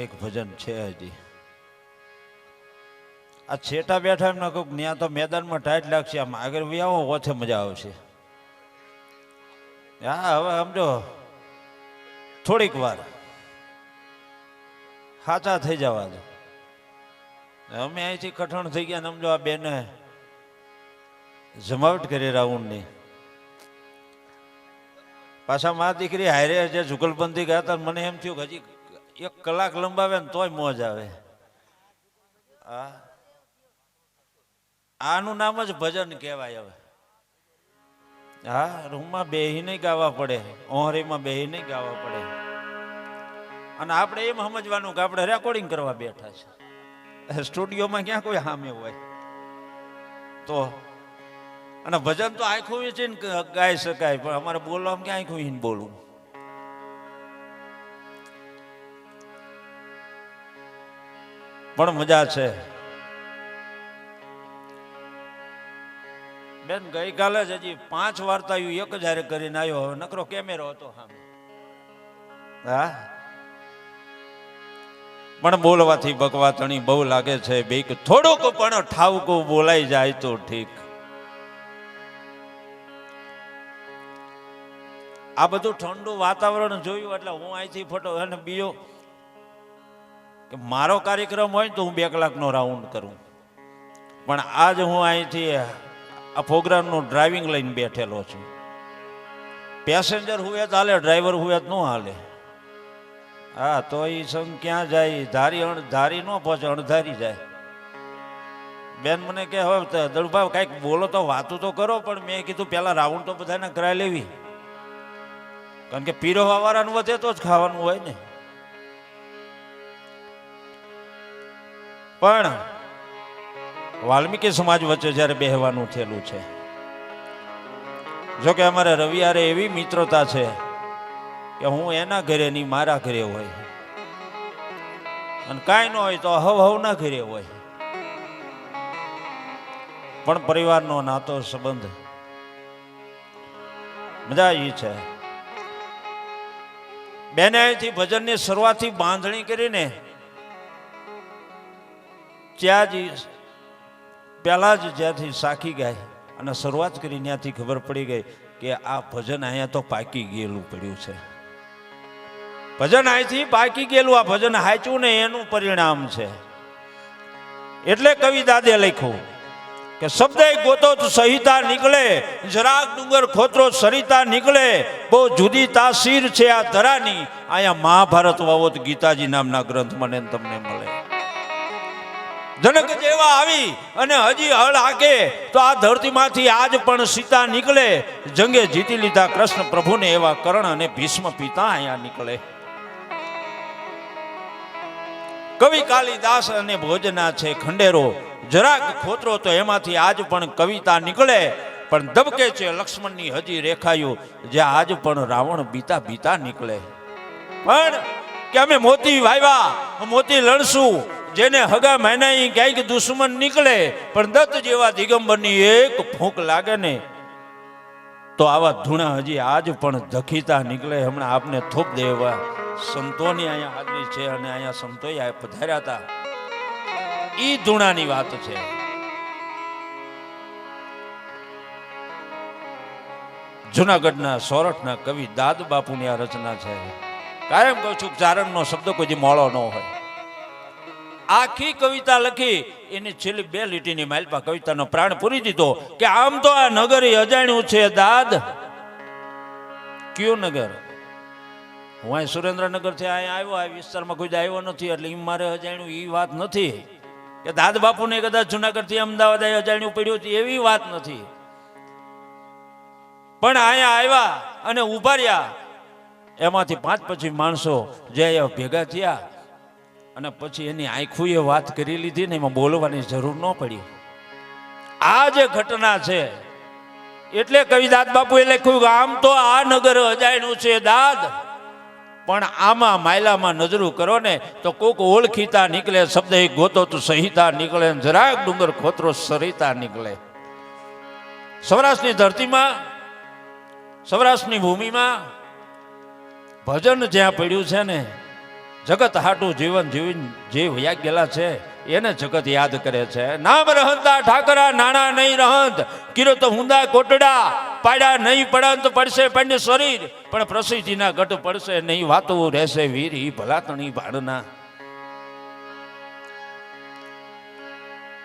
એક ભજન છે હજી. આ છેટા બેઠા એમને કહું ત્યાં તો મેદાનમાં ટાઈટ લાગશે આમ. આગળ વ્યાવો ઓછે મજા આવશે. હા, હવે સમજો. થોડીક વાર. સાચા થઈ જવા દો. અમે અહીંથી કઠણ થઈ ગયા સમજો આ બેને જમાવટ કરી રાઉન્ડની. પાછા મા દીકરી હારે જે જુગલબંધી ગયા હતા મને એમ થયું હજી એક કલાક લંબાવે ને તોય મોજ આવે. હા. આનું નામ જ ભજન કહેવાય હવે. હા, રૂમમાં બેહી નહીં ગાવા પડે. ઓહરીમાં બેહી નહીં ગાવા પડે. અને આપણે એમ સમજવાનું કે આપણે રેકોર્ડિંગ કરવા બેઠા છે. સ્ટુડિયોમાં ક્યાં કોઈ સામે હોય? તો, અને ભજન તો આખું વેચીને ગાઈ શકાય, પણ અમારે બોલવામાં ક્યાં આખું હીન બોલવું? પણ મજા છે. બેન, ગઈકાલે જ હજી પાંચ વાર્તા એક જ કરીને આવ્યો હવે. નકરો કેમેરો હતો પણ બોલવાથી ભગવાતણી તણી બહુ લાગે છે બીક થોડુંક પણ ઠાવકું બોલાઈ જાય તો ઠીક. આ બધું ઠંડુ વાતાવરણ જોયું એટલે હું અહીંથી ફોટો અને બીજો કે મારો કાર્યક્રમ હોય તો હું બે કલાકનો રાઉન્ડ કરું. પણ આજ હું અહીંથી આ પ્રોગ્રામનું ડ્રાઇવિંગ લઈને બેઠેલો છું. પેસેન્જર હુએ હાલે ડ્રાઈવર હુએ ન હાલે. હા, તો એ સંગ ક્યાં જાય? ધારી ધારી ન પહોંચે, અણધારી જાય. બેન મને કે હવે દળભાવ કાંઈક બોલો તો, વાતું તો કરો. પણ મેં કીધું પહેલાં રાઉન્ડ તો બધાને કરાવી લેવી. કારણ કે પીરો વાળાનું વધે તો જ ખાવાનું હોય ને. પણ વાલ્મીકી સમાજ વચ્ચે જ્યારે બેહવાનું થયેલું છે જો કે અમારે રવિવારે એવી મિત્રતા છે કે હું એના ઘરે નહીં, મારા ઘરે હોય. અને કાંઈ ન હોય તો હવ હવના ઘરે હોય. પણ પરિવારનો નાતો સંબંધ મજા આવી છે. બેને અહીંથી ભજનની શરૂઆતથી બાંધણી કરીને ત્યાં જ પહેલાં જ જ્યાંથી સાખી ગાય અને શરૂઆત કરી ત્યાંથી ખબર પડી ગઈ કે આ ભજન અહીંયા તો પાકી ગયેલું પડ્યું છે. ભજન અહીંથી પાકી ગયેલું, આ ભજન હાચું ને એનું પરિણામ છે. એટલે કવિ દાદે લખ્યું કે શબ્દ ગોતો સહિતા નીકળે, જરાક ડુંગર ખોતરો સરિતા નીકળે, બહુ જુદી તાસીર છે આ ધરાની. અહીંયા મહાભારત વાવો તો ગીતાજી નામના ગ્રંથ મને તમને મળે. જનક જેવા આવી અને હજી હળ હાકે, તો આ ધરતીમાંથી આજ પણ સીતા નીકળે. જંગે જીતી લીધા કૃષ્ણ પ્રભુને એવા કર્ણ અને ભીષ્મ પિતા અહીંયા નીકળે. કવિ કાલિદાસ અને ભોજના છે ખંડેરો. જરાક ખોતરો તો એમાંથી આજ પણ કવિતા નીકળે, પણ દબકે છે લક્ષ્મણની હજી રેખાયું, જે આજ પણ રાવણ બીતા બીતા નીકળે. પણ કે અમે મોતી વાવ્યા મોતી લડશું જેને હગા મહિના ક્યાંક દુશ્મન નીકળે, પણ દત્ત જેવા દિગંબરની એક ફૂંક લાગે ને, તો આવા ધૂણા હજી આજ પણ ધખીતા નીકળે. હમણાં આપને થોપ દેવા સંતોની અહીંયા હાજરી છે અને અહીંયા સંતોએ પધાર્યા હતા. ઈ ધૂણાની વાત છે. જુનાગઢના સોરઠના કવિ દાદ બાપુની આ રચના છે. કાયમ કહું છું ચારણનો શબ્દ કોઈ મોળો ન હોય. આખી કવિતા લખી, એની છેલ્લી બે લીટીની માલપા કવિતાનો પ્રાણ પૂરી દીધો કે આમ તો આ નગર અજાણ્યું છે, દાદ. કયું નગર? હું અહીં સુરેન્દ્રનગરથી અહીંયા આવ્યો, આ વિસ્તારમાં કોઈ આવ્યો નથી, એટલે એમ મારે અજાણ્યું એ વાત નથી. કે દાદ બાપુને કદાચ જુનાગઢથી અમદાવાદ અજાણ્યું પડ્યું હતું એવી વાત નથી. પણ અહીંયા આવ્યા અને ઊભા રહ્યા. એમાંથી પાંચ પછી માણસો જે અહીંયા ભેગા થયા અને પછી એની આંખુએ વાત કરી લીધી ને એમાં બોલવાની જરૂર ન પડી. આ જે ઘટના છે, એટલે કવિદાદ બાપુએ લખ્યું આમ તો આ નગર અજાયણું છે દાદ, પણ આમાં માયલામાં નજરું કરો ને તો કોક ઓળખીતા નીકળે, શબ્દ એક ગોતો તો સહિતા નીકળે જરાક ડુંગર ખોતરો સરિતા નીકળે. સૌરાષ્ટ્રની ધરતીમાં, સૌરાષ્ટ્રની ભૂમિમાં ભજન જ્યાં પડ્યું છે ને જગત હાટું જીવન જીવીને જે વયા ગયેલા છે, એને જગત યાદ કરે છે. નામ રહંતા ઠાકરા નાણા નહીં રહંત. કિરત હુંદા કોટડા પાડ્યા નહીં પડંત, પડશે પંડ શરીર. પણ પ્રસિદ્ધિના ગટ પડશે નહીં, વાતો રહેશે વીર ભલાતણી ભાડના.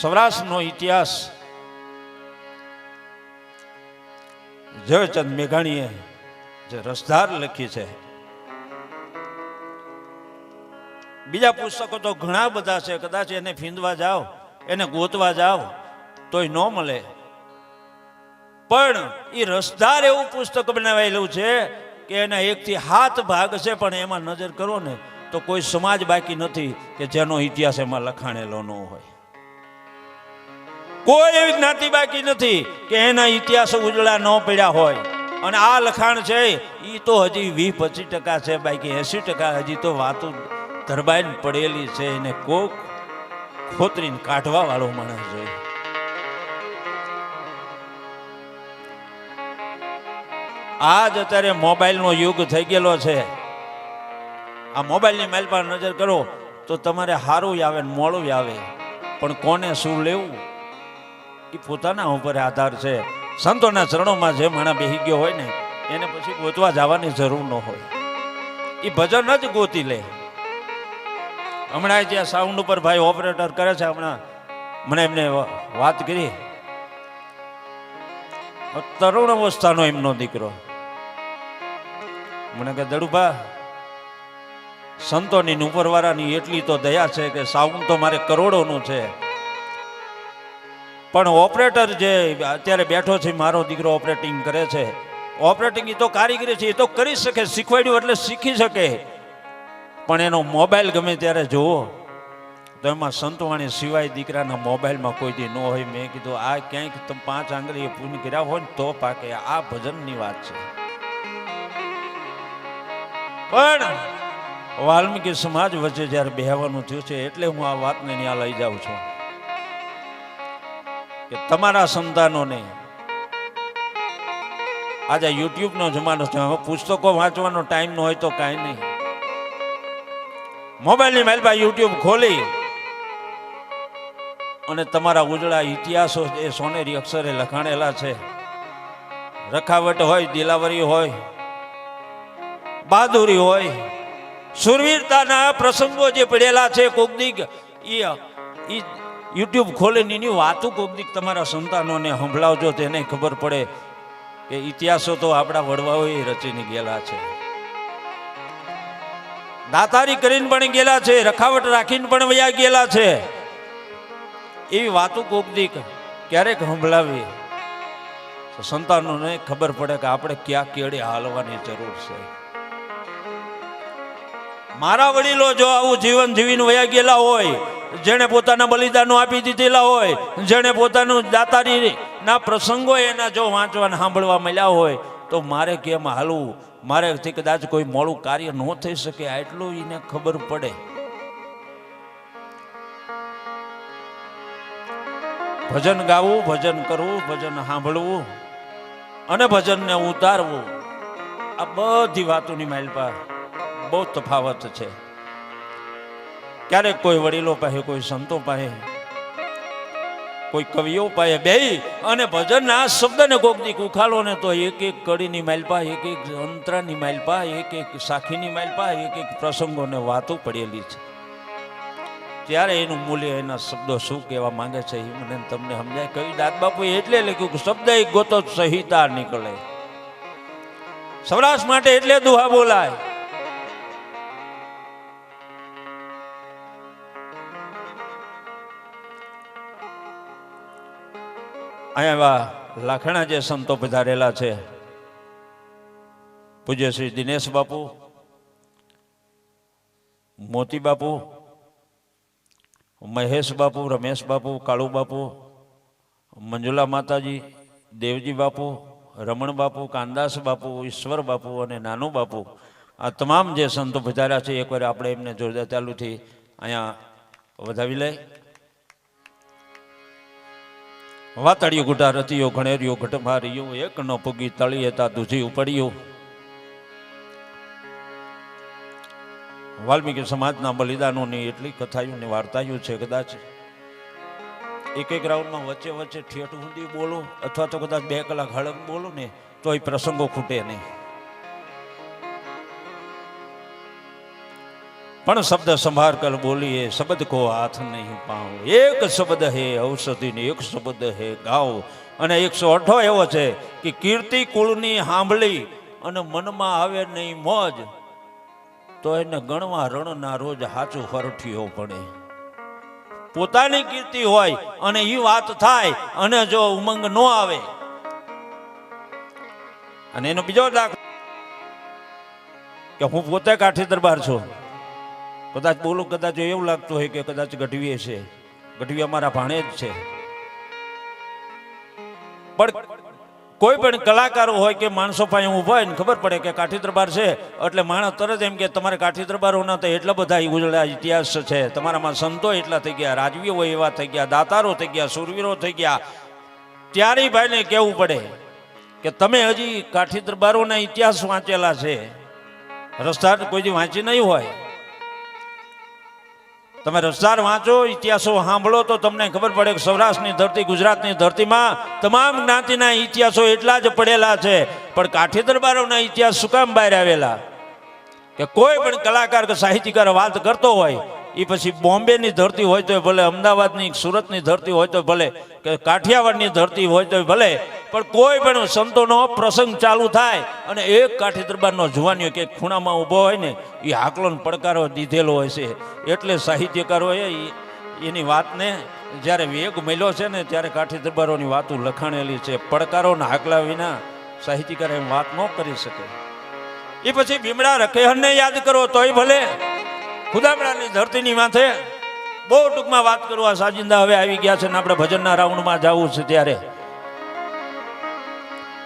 સૌરાષ્ટ્રનો ઇતિહાસ. જયચંદ મેઘાણીએ જે રસધાર લખી છે બીજા પુસ્તકો તો ઘણા બધા છે, કદાચ એને ફીંદવા જાઓ, એને ગોતવા જાઓ, તોય ન મળે. પણ એ રસદાર એવું પુસ્તક બનાવેલું છે કે એના એકથી હાથ ભાગ છે, પણ એમાં નજર કરો ને, તો કોઈ સમાજ બાકી નથી કે જેનો ઇતિહાસ એમાં લખાણેલો ન હોય. કોઈ એવી જ્ઞાતિ બાકી નથી કે એના ઇતિહાસ ઉજળા ન પડ્યા હોય. અને આ લખાણ છે એ તો હજી વીસ પચીસ ટકા છે, બાકી એસી ટકા હજી તો વાતો ધરબાઈને પડેલી છે એને કોક ખોતરીને કાઢવા વાળો માણસ જોઈએ આજ અત્યારે મોબાઈલનો યુગ થઈ ગયેલો છે. આ મોબાઈલની માઇલ પર નજર કરો તો તમારે સારું આવે ને મોડું આવે. પણ કોને શું લેવું? એ પોતાના ઉપર આધાર છે. સંતોના ચરણોમાં જે માણા બેહી ગયો હોય ને, એને પછી ગોતવા જવાની જરૂર ન હોય. એ ભજન જ ગોતી લે. હમણાં જે સાઉન્ડ ઉપર ભાઈ ઓપરેટર કરે છે હમણાં, મને એમને વાત કરી. તરુણ અવસ્થાનો એમનો દીકરો. મને કે દડુભા, સંતોની ઉપરવાળાની એટલી તો દયા છે કે સાઉન્ડ તો મારે કરોડોનું છે. પણ ઓપરેટર જે અત્યારે બેઠો છે, મારો દીકરો ઓપરેટિંગ કરે છે. ઓપરેટિંગ એ તો કારીગરી છે એ તો કરી શકે, શીખવાડ્યું એટલે શીખી શકે. પણ એનો મોબાઈલ ગમે ત્યારે જુઓ તો એમાં સંતવાણી સિવાય દીકરાના મોબાઈલમાં કોઈ દી ન હોય. મેં કીધું, આ ક્યાંક તમે પાંચ આંગળીએ પૂન કર્યા હોય ને તો પાકે. આ ભજનની વાત છે. પણ વાલ્મીકી સમાજ વચ્ચે જ્યારે બેહવાનું થયું છે, એટલે હું આ વાતને ત્યાં લઈ જાઉં છું. કે તમારા સંતાનોને આજે યુટ્યુબનો જમાનો છે. પુસ્તકો વાંચવાનો ટાઈમ ન હોય તો કાંઈ નહીં. મોબાઈલની મહેલભાઈ યુટ્યુબ ખોલી અને તમારા ઉજળા ઇતિહાસો એ સોનેરી અક્ષરે લખાણેલા છે. રખાવટ હોય, દિલાવરી હોય, બહાદુરી હોય, સુરવીરતાના પ્રસંગો જે પડેલા છે કોકદીક એ યુટ્યુબ ખોલીને એની વાતું કોકદીક તમારા સંતાનોને સંભળાવજો, તેને ખબર પડે કે ઇતિહાસો તો આપણા વડવાઓએ રચીને ગયેલા છે. દાતારી કરીને પણ ગયેલા છે, રખાવટ રાખીને પણ વયા ગયેલા છે. એવી વાતો કોકદી ક્યારેક સંભળાવી સંતાનોને ખબર પડે કે આપણે ક્યાં કેળે હાલવાની જરૂર છે. મારા વડીલો જો આવું જીવન જીવીને વયા ગયેલા હોય, જેણે પોતાના બલિદાનો આપી દીધેલા હોય, જેણે પોતાનું દાતારી ના પ્રસંગો એના જો વાંચવાને સાંભળવા મળ્યા હોય તો મારે કેમ હાલવું? મારેથી કદાચ કોઈ મોડું કાર્ય ન થઈ શકે, આટલું એને ખબર પડે. ભજન ગાવું, ભજન કરવું, ભજન સાંભળવું અને ભજનને ઉતારવું. આ બધી વાતોની માઇલ પર બહુ તફાવત છે. ક્યારેક કોઈ વડીલો પાસે, કોઈ સંતો પાસે કોઈ કવિઓ પાસે બે અને ભજનના શબ્દને કોકની ઉખાડો ને તો એક એક કડીની માલપા એક એક અંતરાની માલપા એક એક સાખીની માલપા એક એક પ્રસંગોને વાતો પડેલી છે. ત્યારે એનું મૂલ્ય એના શબ્દો શું કહેવા માંગે છે એ મને તમને સમજાય. કવિ દાદ બાપુ એટલે લખ્યું કે શબ્દ એક ગોતો સહિતા નીકળે. સૌરાષ્ટ્ર માટે એટલે દુહા બોલાય. અહીંયા એવા લાખણા જે સંતો પધારેલા છે. પૂજ્ય શ્રી દિનેશ બાપુ, મોતી બાપુ, મહેશ બાપુ, રમેશ બાપુ, કાળુ બાપુ, મંજુલા માતાજી, દેવજી બાપુ, રમણ બાપુ, કાનદાસ બાપુ, ઈશ્વર બાપુ અને નાનુ બાપુ. આ તમામ જે સંતો પધાર્યા છે એકવાર આપણે એમને જોરદાર ચાલુથી અહીંયા વધાવી લઈ. વાતડિયું ગુટા રતિયો ઘણેરિયો ઘટભારિયો એક ન પૂગી તળીએ તા દૂધી ઉપડ્યું વાલ્મીકી સમાજના બલિદાનોની એટલી કથાઓ ને વાર્તાઓ છે કદાચ એક એક રાઉન્ડમાં વચ્ચે વચ્ચે ઠેઠ હું બોલો, અથવા તો કદાચ બે કલાક હળંગ બોલો ને તો એ પ્રસંગો ખૂટે નહીં. પણ શબ્દ સંભાર કર બોલીએ, શબ્દ કો હાથ નહીં પાઉં. એક શબ્દ હે ઔષધિ ને એક શબ્દ હે ગાવ અને એકસો અઠો એવો છે કે કીર્તિ કુળની સાંભળી અને મનમાં આવે નહીં મોજ, તો એને ગણવા રણના રોજ હાચું ફરઠીઓ પડે. પોતાની કીર્તિ હોય અને એ વાત થાય અને જો ઉમંગ ન આવે. અને એનો બીજો દાખલો કે હું પોતે કાઠી દરબાર છું. કદાચ બોલું, કદાચ એવું લાગતું હોય કે કદાચ ગઢવીએ છે. ગઢવી અમારા ભાણે જ છે. પણ કોઈ પણ કલાકારો હોય કે માણસો પાસે ઊભા હોય ને, ખબર પડે કે કાઠી દરબાર છે, એટલે માણસ તરત એમ કે તમારે કાઠી દરબારોના તો એટલા બધા ઉજળા ઇતિહાસ છે. તમારામાં સંતો એટલા થઈ ગયા, રાજવીઓ એવા થઈ ગયા, દાતારો થઈ ગયા, સુરવીરો થઈ ગયા. ત્યારે ભાઈને કહેવું પડે કે તમે હજી કાઠી દરબારોના ઇતિહાસ વાંચેલા છે. રસ્તા કોઈ વાંચી નહીં હોય. તમે રસદાર વાંચો, ઇતિહાસો સાંભળો, તો તમને ખબર પડે કે સૌરાષ્ટ્રની ધરતી, ગુજરાતની ધરતીમાં તમામ જ્ઞાતિના ઇતિહાસો એટલા જ પડેલા છે. પણ કાઠી દરબારોના ઇતિહાસ શું કામ બહાર આવેલા? કે કોઈ પણ કલાકાર કે સાહિત્યકાર વાત કરતો હોય એ પછી બોમ્બેની ધરતી હોય તો ભલે, અમદાવાદની સુરતની ધરતી હોય તો ભલે, કે કાઠિયાવાડની ધરતી હોય તો ભલે પણ કોઈ પણ સંતોનો પ્રસંગ ચાલુ થાય અને એક કાઠી દરબારનો જુવાનીઓ કે ખૂણામાં ઊભો હોય ને, એ હાકલોને પડકારો દીધેલો હોય છે. એટલે સાહિત્યકારોએ એની વાતને જ્યારે વેગ મળ્યો છે ને, ત્યારે કાઠી દરબારોની વાતો લખાણેલી છે. પડકારોને હાકલા વિના સાહિત્યકાર એમ વાત ન કરી શકે. એ પછી ભીમડા રખેહનને યાદ કરો તોય ભલે. ખુદામડાની ધરતીની માથે બહુ ટૂંકમાં વાત કરું. આ સાજિંદા હવે આવી ગયા છે ને, આપણે ભજનના રાઉન્ડમાં જવું છે ત્યારે.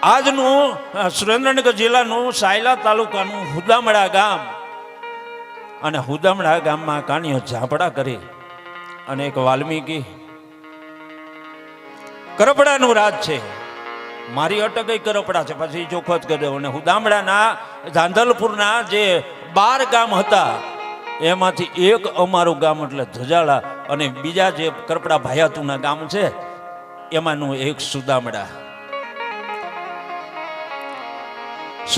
આજનું સુરેન્દ્રનગર જિલ્લાનું સાયલા તાલુકાનું હુદામડા ગામ. અને હુદામડા ગામમાં કાણીઓ ઝાપડા કરી અને એક વાલ્મીકી, કરપડાનું રાજ છે. મારી અટક કરપડા છે, પછી ચોખ્ખો જ કરી અને હુદામડાના, ધાંધલપુરના જે બાર ગામ હતા, એમાંથી એક અમારું ગામ એટલે ધજાળા અને બીજા જે કરપડા ભાયાતુના ગામ છે, એમાંનું એક સુદામડા.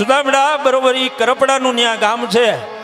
સુદામડા બરોબર ઈ કરપડાનું ત્યાં ગામ છે.